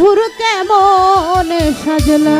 মধুর কেমন সাজলা।